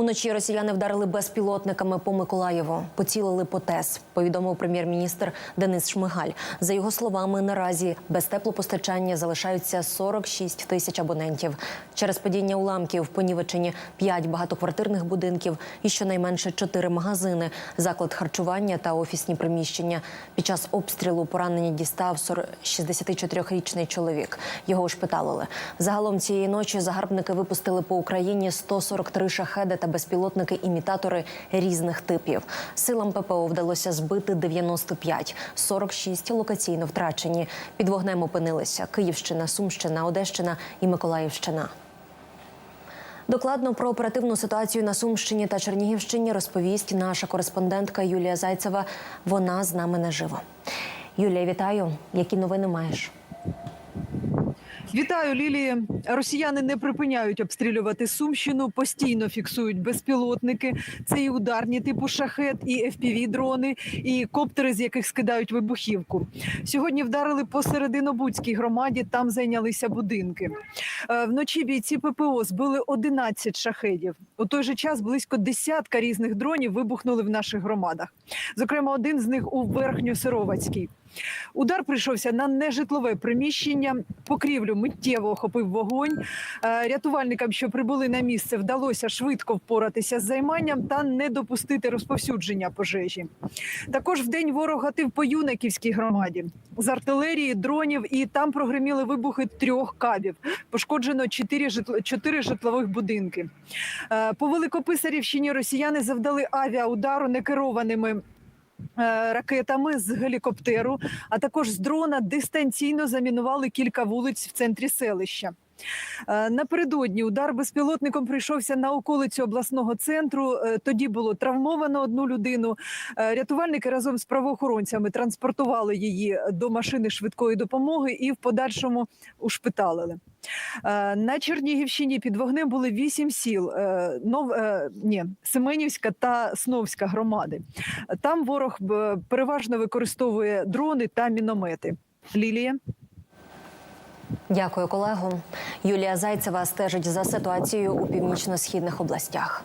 Уночі росіяни вдарили безпілотниками по Миколаєву, поцілили по ТЕС, повідомив прем'єр-міністр Денис Шмигаль. За його словами, наразі без теплопостачання залишаються 46 тисяч абонентів. Через падіння уламків в понівечені 5 багатоквартирних будинків і щонайменше 4 магазини, заклад харчування та офісні приміщення. Під час обстрілу поранення дістав 40 64-річний чоловік. Його ушпиталили. Загалом цієї ночі загарбники випустили по Україні 143 шахеди та безпілотники-імітатори різних типів. Силам ППО вдалося збити 95, 46 локаційно втрачені. Під вогнем опинилися Київщина, Сумщина, Одещина і Миколаївщина. Докладно про оперативну ситуацію на Сумщині та Чернігівщині розповість наша кореспондентка Юлія Зайцева. Вона з нами наживо. Юлія, вітаю. Які новини маєш? Вітаю, Лілії. Росіяни не припиняють обстрілювати Сумщину, постійно фіксують безпілотники. Це і ударні типу шахет, і fpv дрони, і коптери, з яких скидають вибухівку. Сьогодні вдарили по Серединобудській громаді. Там зайнялися будинки. Е, Вночі бійці ППО збили 11 шахедів. У той же час близько десятка різних дронів вибухнули в наших громадах. Зокрема, один з них у Верхньосировацькій. Удар прийшовся на нежитлове приміщення. Покрівлю миттєво охопив вогонь. Е, Рятувальникам, що прибули на місце, вдалося швидко впоратися з займанням та не допустити розповсюдження пожежі. Також вдень ворог гатив по Юнаківській громаді з артилерії, дронів, і там прогреміли вибухи трьох кабів. Пошкоджено чотири житло житлових будинки. Е, По Великописарівщині росіяни завдали авіаудару некерованими ракетами з гелікоптеру, а також з дрона дистанційно замінували кілька вулиць в центрі селища. Е, Напередодні удар безпілотником прийшовся на околицю обласного центру. Е, Тоді було травмовано одну людину. Е, Рятувальники разом з правоохоронцями транспортували її до машини швидкої допомоги і в подальшому ушпиталили. На Чернігівщині під вогнем були вісім сіл: Нов... ні, Семенівська та Сновська громади. Там ворог переважно використовує дрони та міномети. Лілія. Дякую, колего. Юлія Зайцева стежить за ситуацією у північно-східних областях.